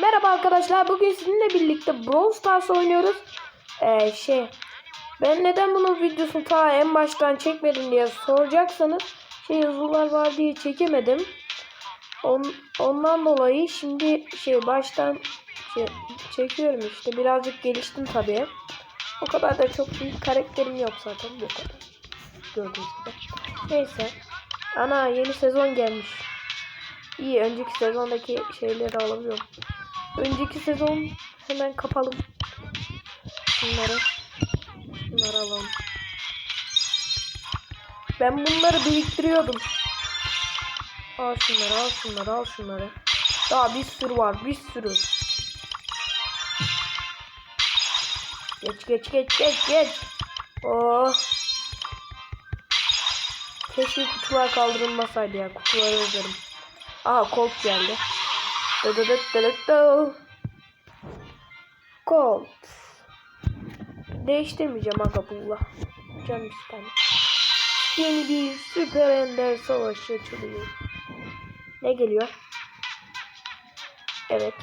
Merhaba arkadaşlar. Bugün sizinle birlikte Brawl Stars oynuyoruz. Ee, şey ben neden bunun videosunu ta en baştan çekmedim diye soracaksanız şey yazılar var diye çekemedim. On, ondan dolayı şimdi şey baştan şey, çekiyorum işte. Birazcık geliştim tabii. O kadar da çok büyük karakterim yok zaten bu kadar. Gördüğünüz gibi. Neyse. Ana yeni sezon gelmiş. İyi önceki sezondaki şeyleri alabiliyorum. Önceki sezon hemen kapalım. Bunları. Bunları alalım. Ben bunları biriktiriyordum. Al şunları al şunları al şunları. Daha bir sürü var bir sürü. Geç geç geç geç geç. Oh. Keşke kutular kaldırılmasaydı ya. Kutuları özlerim. Aha Colt geldi. Dı dı dı dı dı dı. Colt. Değiştirmeyeceğim aga bulla. Canım ister. Yeni bir süper ender savaşı açılıyor. Ne geliyor? Evet.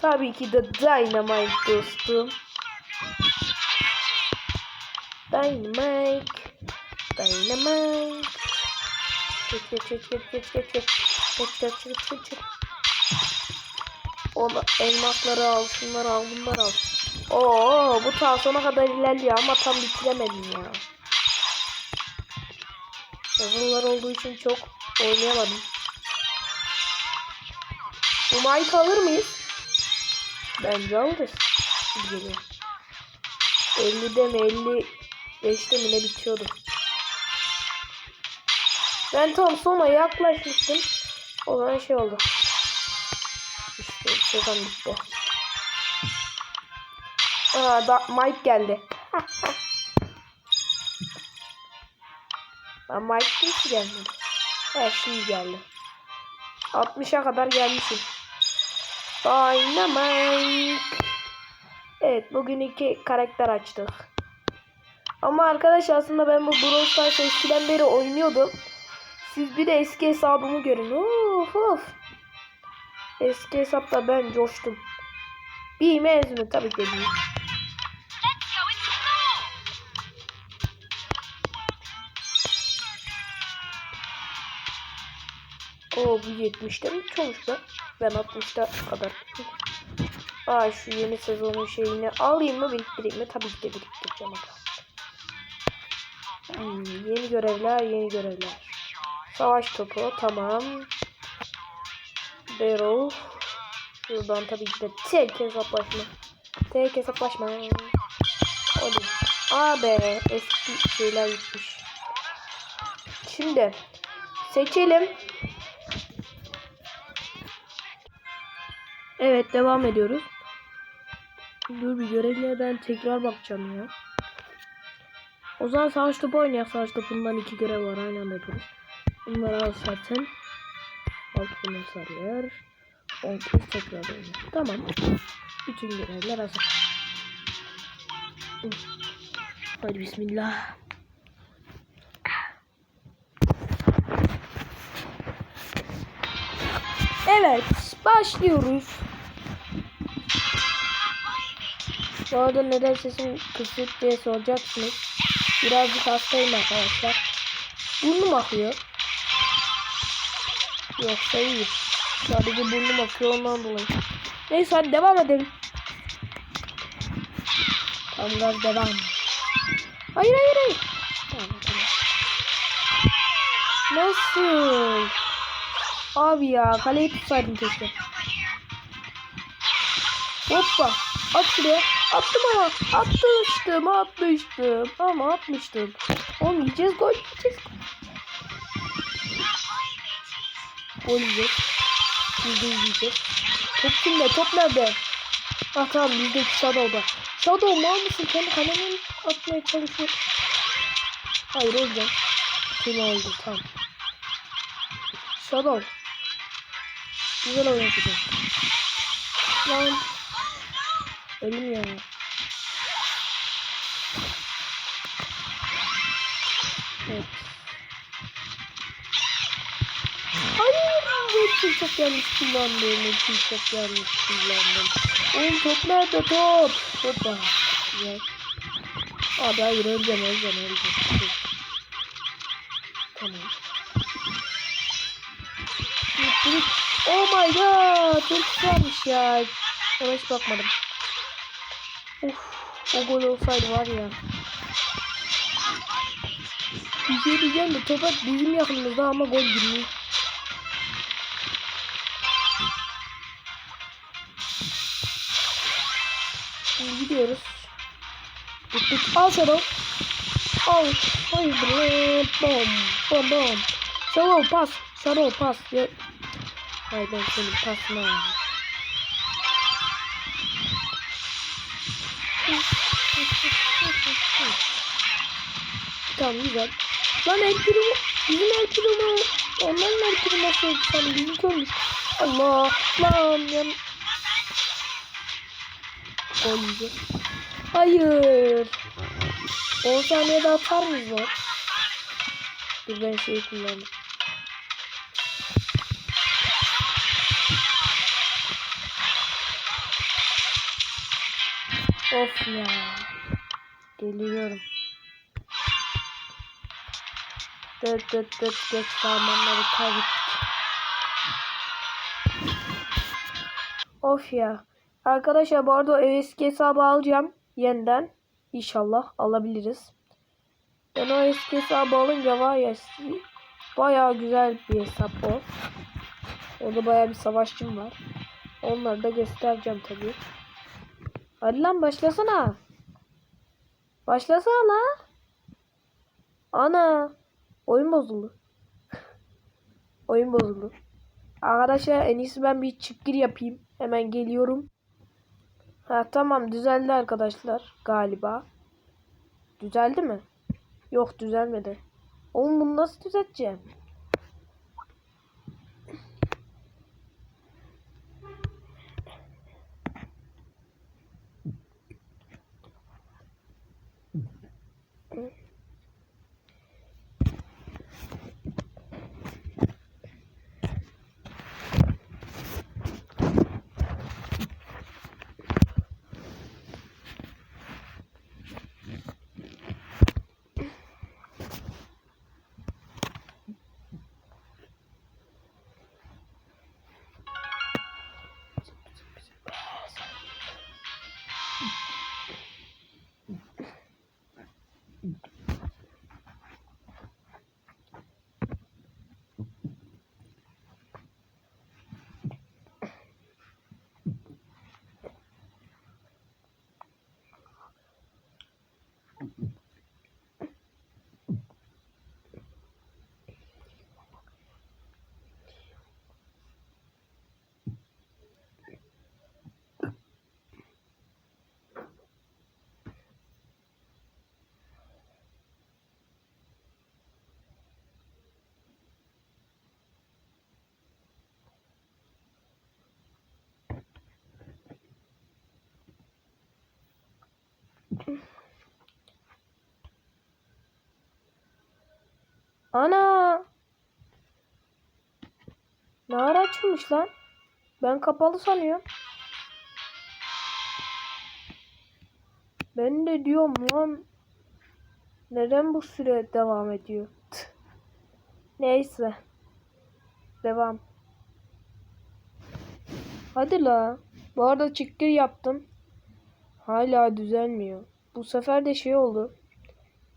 Tabii ki de Dynamite dostum. Dynamite. Dynamite. Geç geç geç geç geç geç geç. Geç geç geç geç geç. Onu elmasları al, şunları al, bunları al. Oo, bu ta sona kadar ilerliyor ama tam bitiremedim ya. Yazılılar olduğu için çok oynayamadım. Bu Mike alır mıyız? Bence alırız. Geliyor. 50'de mi 55'te mi ne bitiyordu. Ben tam sona yaklaşmıştım. O zaman şey oldu. İşte sezon bitti. Aa, da, Mike geldi. Ben Mike nasıl gelmedi? Evet şimdi geldi. 60'a kadar gelmişim. Dynamite. Evet bugün iki karakter açtık. Ama arkadaşlar aslında ben bu Brawl Stars'ı eskiden beri oynuyordum. Siz bir de eski hesabımı görün. Of of. Eski hesapta ben coştum. Bir mezunu tabii ki de değil. O bu 70'te mi olmuş lan? Ben 60'ta kadar. Aa şu yeni sezonun şeyini alayım mı biriktireyim mi? Tabii ki de biriktireceğim. Hmm, yeni görevler yeni görevler. Savaş topu tamam. Barrel. Şuradan tabii ki de tek hesaplaşma. Tek hesaplaşma. Hadi. Aa be eski şeyler gitmiş. Şimdi seçelim. Evet devam ediyoruz. Dur bir görevlere ben tekrar bakacağım ya. O zaman savaş topu oynayak. Savaş topundan iki görev var aynı anda yapıyoruz. Bunları al zaten. Alt bunu sarıyor. On kez tekrar oynuyor. Tamam. Bütün görevler hazır. Hadi bismillah. Evet, başlıyoruz. Bu arada neden sesim kısık diye soracaksınız. Birazcık hastayım arkadaşlar. Burnum akıyor. Yoksa iyi. Sadece burnum akıyor ondan dolayı. Neyse hadi devam edelim. Tam gaz devam. Hayır hayır hayır. Tamam, tamam. Nasıl? Abi ya kaleyi tutsaydım keşke. Hoppa. At şuraya. Attım ama. Atmıştım atmıştım. Ama atmıştım. Oğlum yiyeceğiz gol yiyeceğiz. Gol yiyeceğiz. Yüzde yüz yiyeceğiz. Top kimde? Top nerede? Ah tamam yüzde Shadow'da. Shadow mal mısın? Kendi kalemi atmaya çalışıyor. Hayır olacağım. Kim oldu? Tamam. Shadow. Güzel oynatacak. Lan. Ölüm ya. Ultiyi çok yanlış kullandım. Ultiyi çok yanlış kullandım. Oğlum top nerede top? Hoppa. Güzel. Abi hayır öleceğim öleceğim öleceğim. Tamam. Oh my god. Çok güzelmiş ya. Ona hiç bakmadım. Uf. O gol olsaydı var ya. Bir şey diyeceğim de topa bizim yakınımızda ama gol girmiyor. Şimdi gidiyoruz. Tık. Al Shadow. Al. Lan. Bom. Bom bom. Shadow pas. Shadow pas. Ya. Hayır ben senin pasını aldım. Tamam güzel. Lan el pürümü. Bizim el pürümü. Onların el pürümü nasıl sen bizim koymuş. Allah. Lan yan. Gol yiyecek. Hayır. 10 saniyede atar mıyız lan? Dur ben şeyi kullandım. Of ya. Deliriyorum. Dıt dıt dıt geç zamanları kaybettik. Of ya. Arkadaşlar bu arada eski hesabı alacağım. Yeniden. İnşallah alabiliriz. Ben o eski hesabı alınca var ya bayağı güzel bir hesap o. Orada bayağı bir savaşçım var. Onları da göstereceğim tabii. Hadi lan başlasana. Başlasana. Ana. Oyun bozuldu. Oyun bozuldu. Arkadaşlar en iyisi ben bir çıkgir yapayım. Hemen geliyorum. Ha tamam düzeldi arkadaşlar galiba. Düzeldi mi? Yok düzelmedi. Oğlum bunu nasıl düzelteceğim? Ana. Ne ara açılmış lan? Ben kapalı sanıyorum. Ben de diyorum lan. Neden bu süre devam ediyor? Tüh. Neyse. Devam. Hadi la. Bu arada çıkkır yaptım. Hala düzelmiyor. Bu sefer de şey oldu.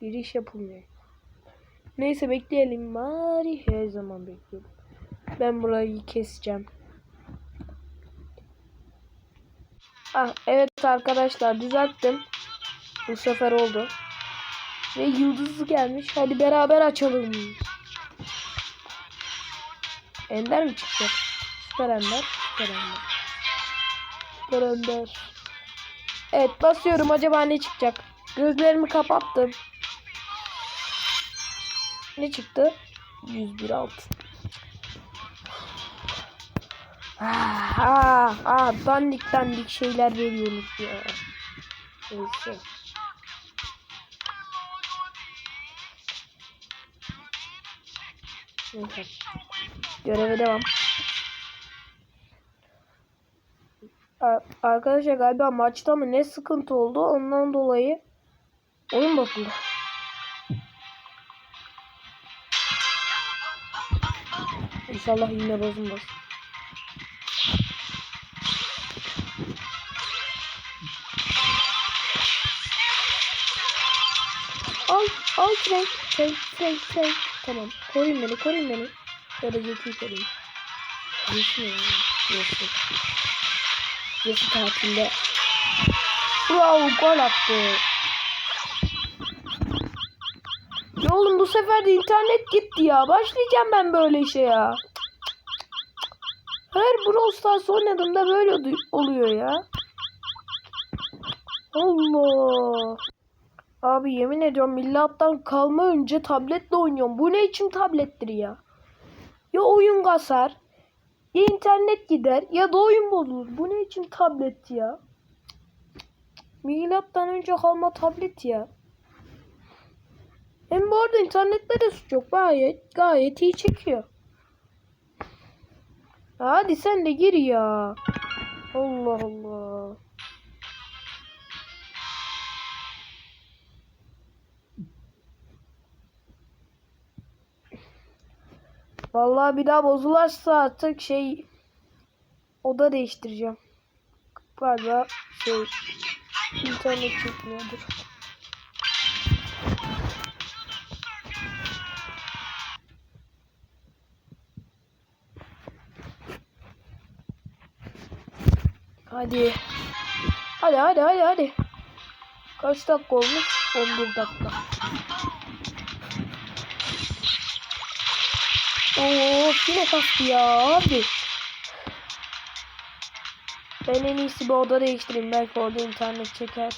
Giriş yapılmıyor. Neyse bekleyelim. Bari her zaman bekliyorum. Ben burayı keseceğim. Ah evet arkadaşlar düzelttim. Bu sefer oldu. Ve yıldızı gelmiş. Hadi beraber açalım. Ender mi çıkacak? Süper Ender. Süper Ender. Süper Ender. Evet basıyorum acaba ne çıkacak? Gözlerimi kapattım. Ne çıktı? 101 altın. Ah, ah, ah, dandik dandik şeyler veriyorsunuz ya. Neyse. Neyse. Göreve devam. Arkadaşlar galiba maçta mı ne sıkıntı oldu ondan dolayı oyun bozuldu. İnşallah yine bozulmaz. Al, al Frank, Frank, Frank, Frank. Tamam, koruyun beni, koruyun beni. Da Jesse'yi koruyun. Jesse mi? Jesse tatilde. Bravo, gol attı. Ya oğlum bu sefer de internet gitti ya. Başlayacağım ben böyle işe ya. Her Brawl Stars oynadığımda böyle olu- oluyor ya. Allah. Abi yemin ediyorum millattan kalma önce tabletle oynuyorum. Bu ne için tablettir ya? Ya oyun kasar, ya internet gider ya da oyun bozulur. Bu ne için tablet ya? Milattan önce kalma tablet ya. Hem bu arada internette de suç yok. Gayet, gayet iyi çekiyor. Hadi sen de gir ya. Allah Allah. Vallahi bir daha bozularsa artık şey oda değiştireceğim. Galiba şey internet çekmiyordur. Hadi. Hadi hadi hadi hadi. Kaç dakika olmuş? 11 dakika. Oo yine kastı ya abi. Ben en iyisi bir oda değiştireyim. Belki orada internet çeker.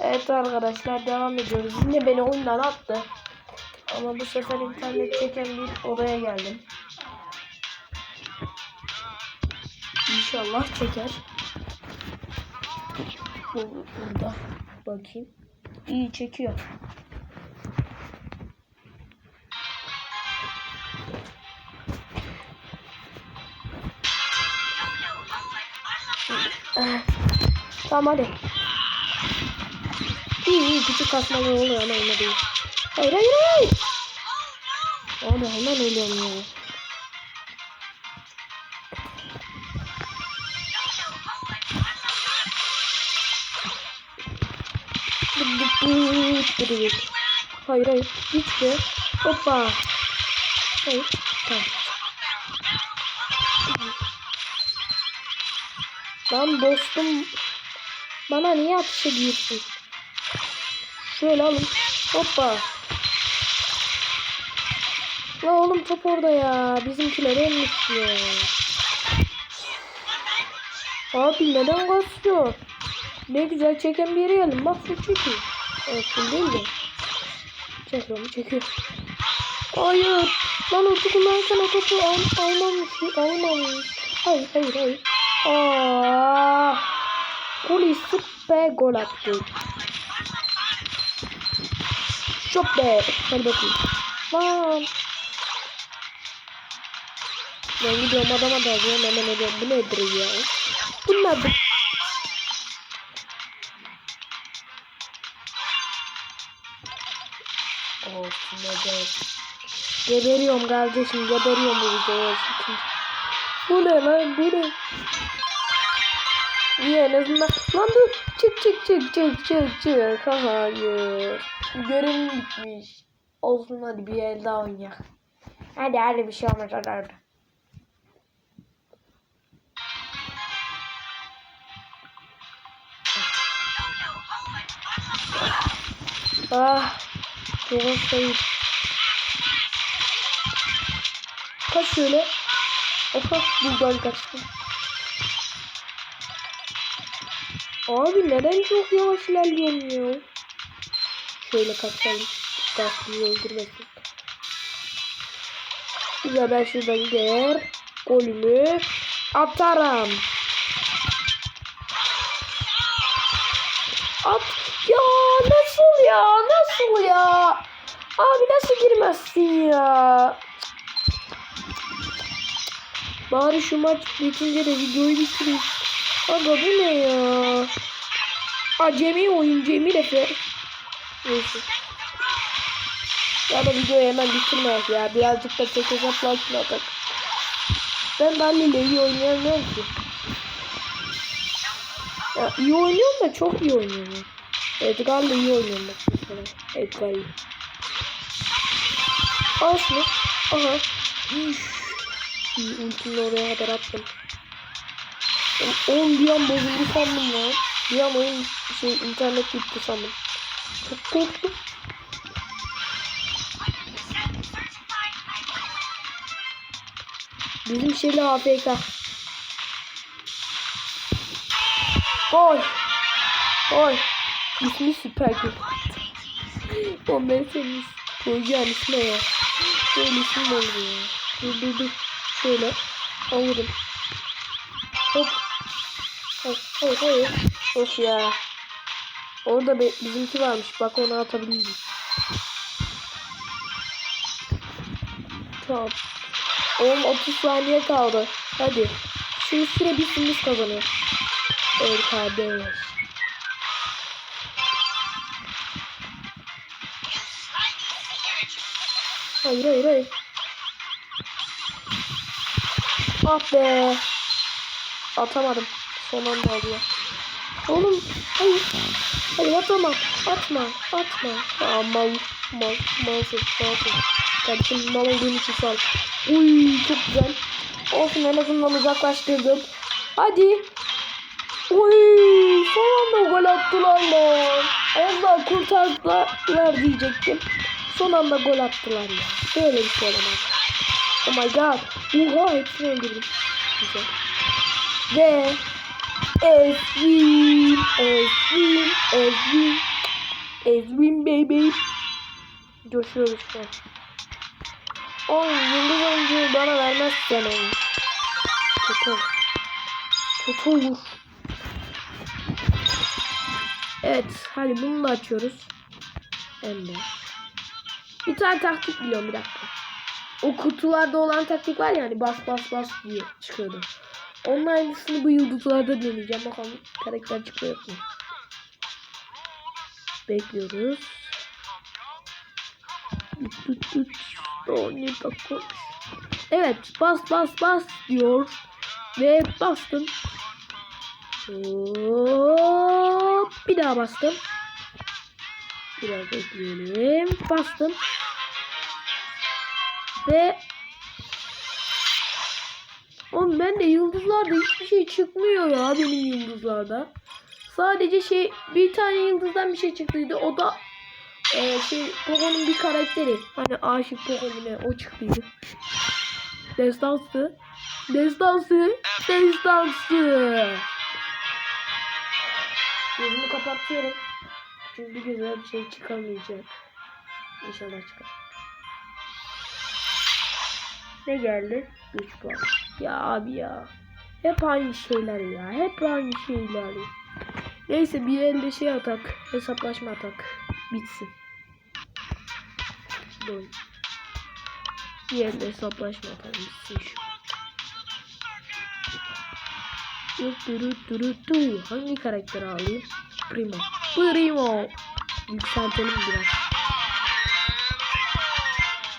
Evet arkadaşlar devam ediyoruz. Yine beni oyundan attı. Ama bu sefer internet çeken bir odaya geldim. İnşallah çeker. Bu burada. Bakayım. İyi çekiyor. Tamam hadi. İyi iyi küçük kasmalar oluyor ama öyle değil. Hayır hayır hayır. Abi hemen ölüyorum ya. Hayır hayır. Hiç de. Hoppa. Hayır. Tamam. Lan dostum. Bana niye atış ediyorsun? Şöyle alın. Hoppa. La oğlum top orada ya. Bizimkiler ölmüş ya. Abi neden kasıyor? Ne güzel çeken bir yere geldim. Bak şu çekiyor. Evet şimdi değil de. Çekiyor mu? Çekiyor. Hayır. Lan o kullanırken o topu al almamış. Almamış. Hayır hayır hayır. Aa. Kuli süper gol attı. Çok be. Hadi bakayım. Lan. Ben gidiyorum adama da diyorum hemen ediyorum. Bu nedir ya? Bu nedir? Olsun neden? Geberiyorum kardeşim geberiyorum bu videoya. Bu ne lan bu ne? İyi en azından. Lan dur. Çık çık çık çık çık çık. Hayır. Görevim bitmiş. Olsun hadi bir el daha oynayalım. Hadi hadi bir şey olmaz hadi hadi. Ah. Çok sayı. Kaç şöyle. Oha buradan kaçtım. Abi neden çok yavaş ilerliyorsun ya? Şöyle kaçalım. Gaslıyı öldürmesin. Güzel ben şuradan gider. Golümü atarım. At. Ya nasıl ya? Nasıl ya? Abi nasıl girmezsin ya? Bari şu maç bitince de videoyu bitireyim. Aga bu ne ya? Acemi oyuncu Emir Efe. Neyse. Ya da videoyu hemen bitirmez ya. Birazcık da tek hesaplaşma atak. Ben Dali ile iyi oynayamıyorum ki. Ya iyi oynuyorum da çok iyi oynuyorum. Edgar'la iyi oynuyorum bak mesela. Edgar iyi. Al şunu. Aha. Üf. İyi ultimle oraya kadar attım. Oğlum bir an bozuldu sandım ya. Bir an oyun şey internet gitti sandım. Çok korktum. Bizim şeyle AFK. Gol. Gol. İsmi süper gol. Ondan senin koyacağın ismi ya. Böyle isim ya? Dur dur dur. Şöyle. Alırım. Hop. Hayır hayır hayır. Of ya. Orada be, bizimki varmış. Bak onu atabilirim. Tamam. Oğlum 30 saniye kaldı. Hadi. Şu süre bitsin biz kazanıyor. Evet kardeş. Hayır hayır hayır. Ah be. Atamadım. Son anda alıyor. Oğlum hayır. Hayır atama. Atma. Atma. Aa, mal. Mal. Malsın. Malsın. Kardeşim mal olduğun için sağ ol. Uy çok güzel. Olsun en azından uzaklaştırdım. Hadi. Uy son anda gol attılar lan. Daha kurtardılar diyecektim. Son anda gol attılar ya. Böyle bir şey olamaz. Oh my god. Oha hepsini öldürdüm. Güzel. Ve Ezrin, Ezrin, Ezrin, Ezrin baby. Coşuyoruz şu an. Oğlum yıldız oyuncuyu bana vermezsen onu. Kötü olur. Kötü olur. Evet. Hadi bunu da açıyoruz. De. Bir tane taktik biliyorum bir dakika. O kutularda olan taktik var ya hani bas bas bas diye çıkıyordu. Onun aynısını bu yıldızlarda deneyeceğim. Bakalım karakter çıkıyor mu? Bekliyoruz. Evet bas bas bas diyor. Ve bastım. Hop, bir daha bastım. Biraz bekleyelim. Bastım. Ve yıldızlarda hiçbir şey çıkmıyor ya benim yıldızlarda. Sadece şey bir tane yıldızdan bir şey çıktıydı. O da e, şey Pogo'nun bir karakteri. Hani aşık ne o çıktıydı. Destansı. Destansı. Destansı. Gözümü kapatıyorum. Çünkü güzel bir şey çıkamayacak. İnşallah çıkar. Ne geldi? 3 puan. Ya abi ya. Hep aynı şeyler ya. Hep aynı şeyler. Neyse bir elde şey atak. Hesaplaşma atak. Bitsin. Böyle. Bir elde hesaplaşma atak bitsin şu. Dur dur dur dur. Hangi karakteri alayım? Primo. Primo. Yükseltelim biraz.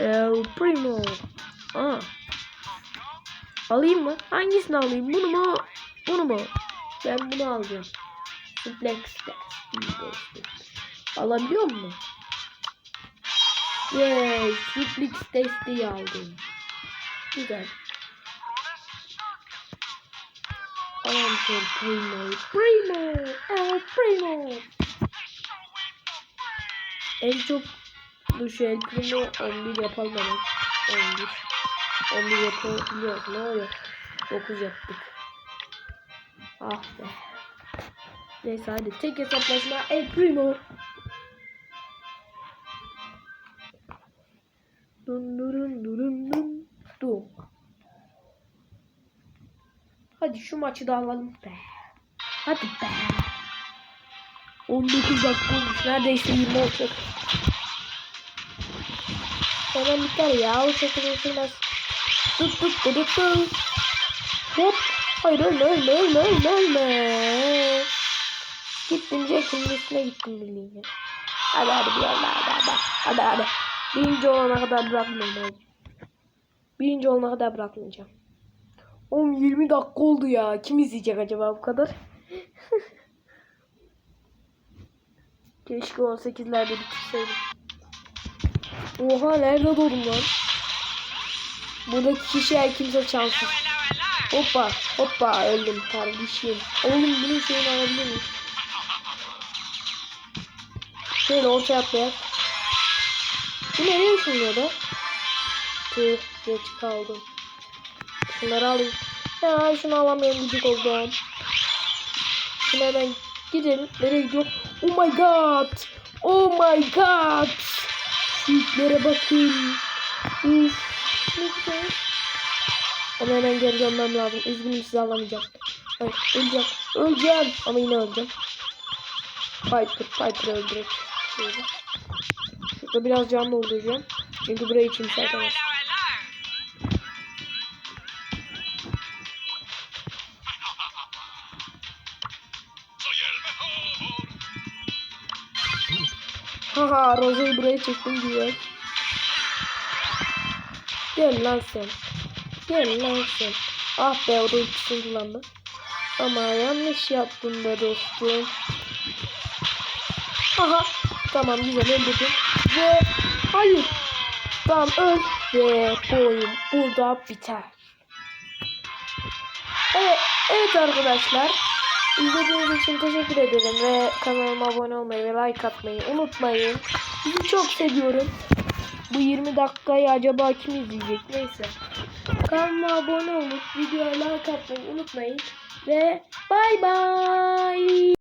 El Primo. Aa. Alayım mı? Hangisini alayım? Bunu mu? Bunu mu? Ben bunu alacağım. Suplex test. Alabiliyor mu? Yes, Suplex testi aldım. Güzel. Alalım şöyle Primo. Primo. El Primo. En çok bu şey El Primo 11 yapalım hemen. 11. 11 yapabiliyoruz. Ne oluyor? 9 yaptık. Ah be. Neyse hadi tek hesaplaşma El Primo. Dun durun durun dun du. Hadi şu maçı da alalım be. Hadi be. 19 dakika olmuş. Neredeyse 20 olacak. Hemen biter ya. O şekilde sürmez. Tut tut tut tut. Hop. Hayır ölme ölme ölme ölme ölme. Gittim Jack'in üstüne gittim birliğine. Hadi hadi bir yolla hadi hadi. Hadi hadi. Birinci olana kadar bırakmayacağım. Birinci olana kadar bırakmayacağım. Oğlum 20 dakika oldu ya. Kim izleyecek acaba bu kadar? Keşke 18'lerde bitirseydim. Oha nerede doğdum lan? Buradaki kişiler kimse şanssız. Hoppa hoppa öldüm kardeşim. Oğlum bunun şeyini alabilir miyim? Şöyle ortaya atlayak. Bu nereye ışınlıyor da? Tüh geç kaldım. Şunları alayım. Ya şunu alamıyorum gıcık oldum. Şuna hemen gidelim. Nereye gidiyor? Oh my god. Oh my god. Şiitlere bakın. Uf. Ne güzel. Ama hemen geri dönmem lazım. Üzgünüm sizi alamayacağım. Hayır, öleceğim. Öleceğim. Ama yine öleceğim. Piper, Piper öldürek. Şöyle. Şurada biraz can dolduracağım. Çünkü burayı kimse atamaz. Haha Rose'yi buraya çektim diye. Gel lan sen. Gel lan sen. Ah be o da ikisini kullandı. Ama yanlış yaptın be dostum. Aha. Tamam güzel öldürdüm. Ve hayır. Tamam öl. Ve bu oyun burada biter. Evet, evet arkadaşlar. İzlediğiniz için teşekkür ederim ve kanalıma abone olmayı ve like atmayı unutmayın. Sizi çok seviyorum. Bu 20 dakikayı acaba kim izleyecek? Neyse. Kanalıma abone olup videoya like atmayı unutmayın. Ve bay bay.